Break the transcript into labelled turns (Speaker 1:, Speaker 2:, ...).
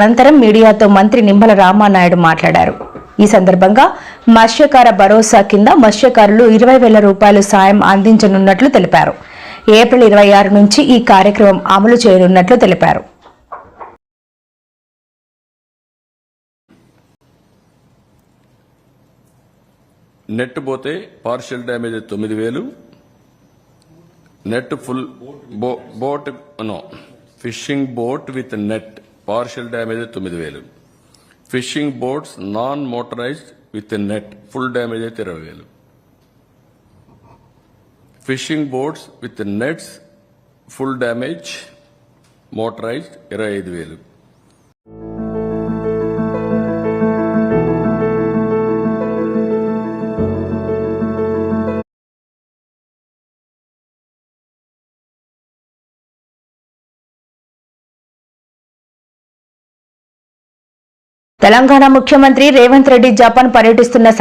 Speaker 1: అనంతరం మీడియాతో మంత్రి నిమ్మల రామానాయుడు మాట్లాడారు. ఈ సందర్భంగా మత్స్యకార భరోసా కింద మత్స్యకారులు ఇరవై వేల రూపాయలు సాయం అందించనున్నట్లు తెలిపారు. ఏప్రిల్ ఇరవై ఆరు నుంచి ఈ కార్యక్రమం అమలు చేయనున్నట్లు తెలిపారు.
Speaker 2: నెట్ పోతే పార్షియల్ డ్యామేజ్ తొమ్మిది వేలు. Net full boat no fishing boat with net. Partial damage తొమ్మిది వేలు. Fishing boats non motorised with net full damage అయితే ఇరవై వేలు. Fishing boats with nets full damage motorised ఇరవై ఐదు వేలు.
Speaker 1: తెలంగాణ ముఖ్యమంత్రి రేవంత్ రెడ్డి జపాన్ పర్యటిస్తున్న